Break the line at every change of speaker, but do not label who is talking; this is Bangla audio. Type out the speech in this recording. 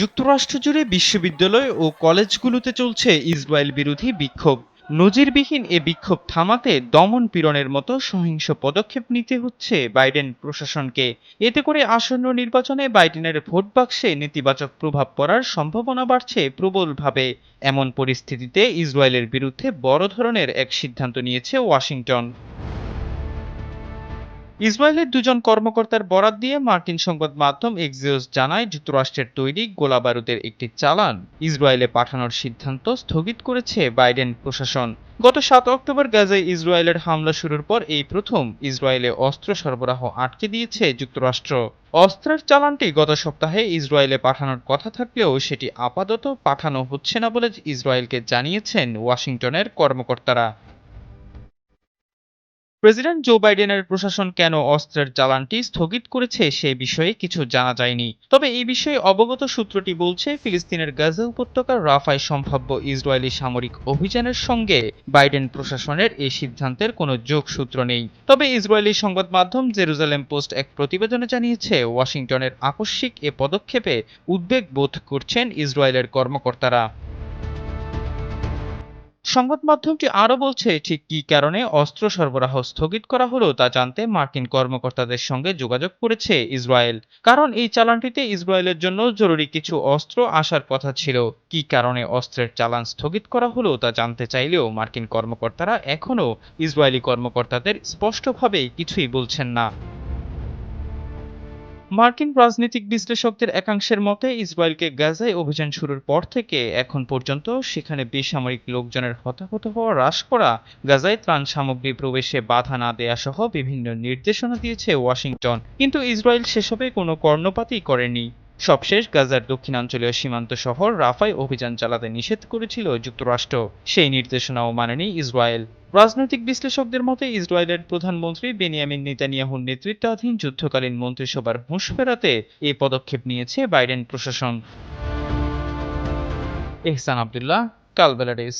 যুক্তরাষ্ট্র জুড়ে বিশ্ববিদ্যালয় ও কলেজগুলোতে চলছে ইসরায়েল বিরোধী বিক্ষোভ নজিরবিহীন এ বিক্ষোভ থামাতে দমন পীড়নের মতো সহিংস পদক্ষেপ নিতে হচ্ছে বাইডেন প্রশাসনকে এতে করে আসন্ন নির্বাচনে বাইডেনের ভোট বাক্সে নেতিবাচক প্রভাব পড়ার সম্ভাবনা বাড়ছে প্রবলভাবে এমন পরিস্থিতিতে ইসরায়েলের বিরুদ্ধে বড় ধরনের এক সিদ্ধান্ত নিয়েছে ওয়াশিংটন ইসরায়েলের দুজন কর্মকর্তার বরাত দিয়ে মার্কিন সংবাদ মাধ্যম এক্সিওস জানায় যুক্তরাষ্ট্রের তৈরি গোলাবারুদের একটি চালান ইসরায়েলে পাঠানোর সিদ্ধান্ত স্থগিত করেছে বাইডেন প্রশাসন গত সাত অক্টোবর গাজায় ইসরায়েলের হামলা শুরুর পর এই প্রথম ইসরায়েলে অস্ত্র সরবরাহ আটকে দিয়েছে যুক্তরাষ্ট্র অস্ত্রের চালানটি গত সপ্তাহে ইসরায়েলে পাঠানোর কথা থাকলেও সেটি আপাতত পাঠানো হচ্ছে না বলে ইসরায়েলকে জানিয়েছেন ওয়াশিংটনের কর্মকর্তারা প্রেসিডেন্ট জো বাইডেনের প্রশাসন কেন অস্ত্রের চালানটি স্থগিত করেছে সে বিষয়ে কিছু জানা যায়নি তবে এই বিষয়ে অবগত সূত্রটি বলছে ফিলিস্তিনের গাজা উপত্যকার রাফায় সম্ভাব্য ইসরায়েলি সামরিক অভিযানের সঙ্গে বাইডেন প্রশাসনের এই সিদ্ধান্তের কোনো যোগসূত্র নেই তবে ইসরায়েলি সংবাদ মাধ্যম জেরুজালেম পোস্ট এক প্রতিবেদনে জানিয়েছে ওয়াশিংটনের আকস্মিক এ পদক্ষেপে উদ্বেগ বোধ করছেন ইসরায়েলের কর্মকর্তারা সংবাদ মাধ্যমটি আরও বলছে ঠিক কী কারণে অস্ত্র সরবরাহ স্থগিত করা হলো তা জানতে মার্কিন কর্মকর্তাদের সঙ্গে যোগাযোগ করেছে ইসরায়েল কারণ এই চালানটিতে ইসরায়েলের জন্য জরুরি কিছু অস্ত্র আসার কথা ছিল কি কারণে অস্ত্রের চালান স্থগিত করা হলো তা জানতে চাইলেও মার্কিন কর্মকর্তারা এখনও ইসরায়েলি কর্মকর্তাদের স্পষ্টভাবে কিছুই বলছেন না মার্কিন রাজনৈতিক বিশ্লেষকদের একাংশের মতে ইসরায়েলকে গাজায় অভিযান শুরুর পর থেকে এখন পর্যন্ত সেখানে বেসামরিক লোকজনের হতাহত হওয়া হ্রাস করা গাজায় ত্রাণ সামগ্রী প্রবেশে বাধা না দেয়া সহ বিভিন্ন নির্দেশনা দিয়েছে ওয়াশিংটন কিন্তু ইসরায়েল সেসবে কোনো কর্ণপাতই করেনি সবশেষ গাজার দক্ষিণাঞ্চলীয় সীমান্ত শহর রাফায় অভিযান চালাতে নিষেধ করেছিল যুক্তরাষ্ট্র সেই নির্দেশনাও মানেনি ইসরায়েল রাজনৈতিক বিশ্লেষকদের মতে ইসরায়েলের প্রধানমন্ত্রী বেনিয়ামিন নেতানিয়াহুর নেতৃত্বাধীন যুদ্ধকালীন মন্ত্রিসভার হুঁশ ফেরাতে এ পদক্ষেপ নিয়েছে বাইডেন প্রশাসন এহসান আবদুল্লাহ কালবেলারিস